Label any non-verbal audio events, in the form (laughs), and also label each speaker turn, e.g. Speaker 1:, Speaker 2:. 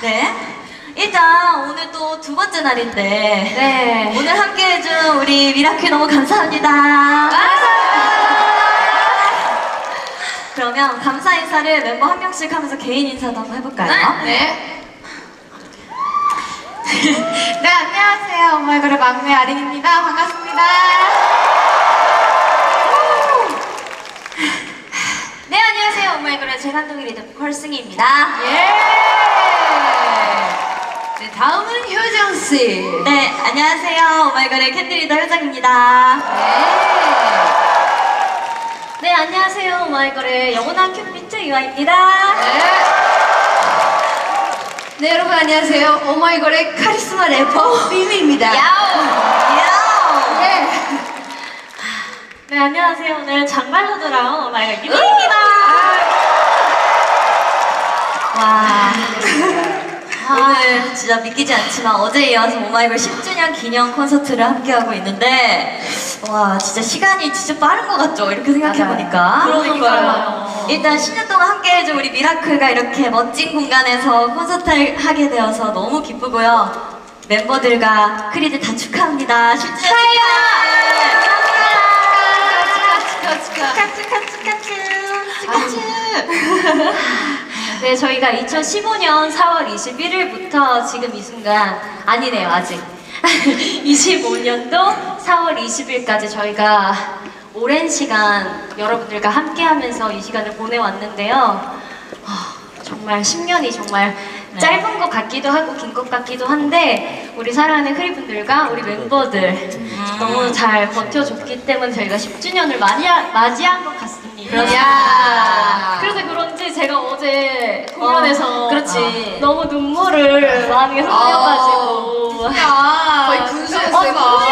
Speaker 1: 네. 일단 오늘 또 두 번째 날인데
Speaker 2: 네.
Speaker 1: 오늘 함께 해준 우리 미라클 너무 감사합니다. 그러면 감사 인사를 멤버 한 명씩 하면서 개인 인사도 한번 해볼까요?
Speaker 2: 네. 네, (laughs) 안녕하세요. 엄마의 그룹 막내 아린입니다. 반갑습니다.
Speaker 1: 네, 안녕하세요. 엄마이그룹 재간동이 리더 컬승입니다.
Speaker 2: 예. 네, 다음은 효정 씨.
Speaker 1: 네, 안녕하세요. 오마이걸의 캔디 리더 효정입니다.
Speaker 2: 네.
Speaker 1: 네, 안녕하세요. 오마이걸의 영원한 큐피트 유아입니다.
Speaker 2: 네. 네, 여러분 안녕하세요. 오마이걸의 카리스마 래퍼 미미입니다.
Speaker 1: 야오! 야오!
Speaker 2: 네.
Speaker 1: 네, 안녕하세요. 오늘 장발로 돌아온 오마이걸 유미입니다. 와. 오늘 진짜 믿기지 않지만 어제 이어서 오마이걸 10주년 기념 콘서트를 함께하고 있는데 와 진짜 시간이 진짜 빠른 것 같죠? 이렇게 생각해보니까
Speaker 2: 그러니까요.
Speaker 1: 일단 10년 동안 함께 해준 우리 미라클과 이렇게 멋진 공간에서 콘서트를 하게 되어서 너무 기쁘고요 멤버들과 크리드 다 축하합니다 10주년
Speaker 2: 축하, 축하, 축하.
Speaker 1: 축하 축하 축하 축하 축하
Speaker 3: 네, 저희가 2015년 4월 21일부터 지금 이 순간 아니네요, 아직. 25년도 4월 20일까지 저희가 오랜 시간 여러분들과 함께 하면서 이 시간을 보내왔는데요. 아, 정말 10년이 정말
Speaker 1: 네.
Speaker 3: 짧은 것 같기도 하고 긴 것 같기도 한데 우리 사랑하는 크리분들과 우리 멤버들
Speaker 1: 음.
Speaker 3: 너무 잘 버텨줬기 때문에 저희가 10주년을 맞이한, 맞이한 것 같습니다. 너무 눈물을 많이 흘려가지고. 아, 진짜. 거의 분수였어요.
Speaker 2: 아,